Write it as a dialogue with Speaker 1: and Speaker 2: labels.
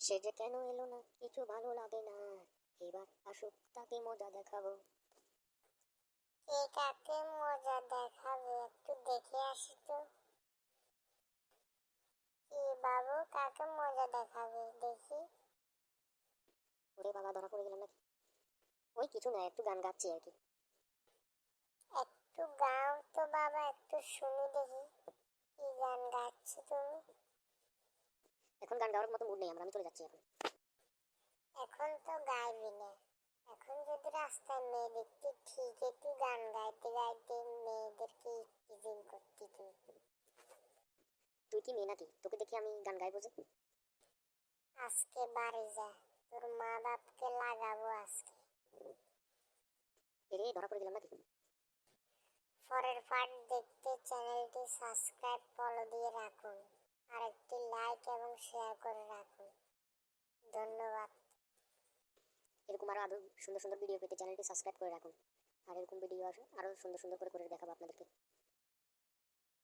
Speaker 1: সে যে কেন এলো না? কিছু ভালো লাগে না। এবার আসুক তাকে মজা দেখাবো।
Speaker 2: কে কাকে মজা দেখাবে? একটু দেখে আসি তো। কি বাবু কাকে মজা দেখাবে? দেখি।
Speaker 1: ওরে বাবা ধরা পড়ে গেলাম নাকি? ওই কিছু না একটু গান গাচ্ছি আর কি।
Speaker 2: একটু গাও তো বাবা একটু শুনি দেখি। কি গান গাচ্ছ তুমি?
Speaker 1: গান গাওয়ার মতো মুড নেই আমার আমি চলে যাচ্ছি এখন।
Speaker 2: এখন তো গাইবি না। এখন যদি রাস্তায় মেয়ে দেখতে ঠিকই তুই গান গাইতে গাইতে মেয়েদেরকে টিজিং করতি তুই।
Speaker 1: তুই কি মেয়ে নাকি? তোকে দেখি আমি গান গাইবো যে।
Speaker 2: আজকে বাড়ি যা তোর মা বাপকে লাগাবো আজকে।
Speaker 1: এরে ধরা পড়ে গেলাম নাকি?
Speaker 2: পরের পার্ট দেখতে চ্যানেলটি সাবস্ক্রাইব ফলো দিয়ে রাখুন। আর একটি লাইক এবং শেয়ার করে রাখুন। ধন্যবাদ।
Speaker 1: এরকম আরও আরও সুন্দর সুন্দর ভিডিও পেতে চ্যানেলটি সাবস্ক্রাইব করে রাখুন। আর এরকম ভিডিও আসে আরও সুন্দর সুন্দর করে করে দেখাবো আপনাদেরকে।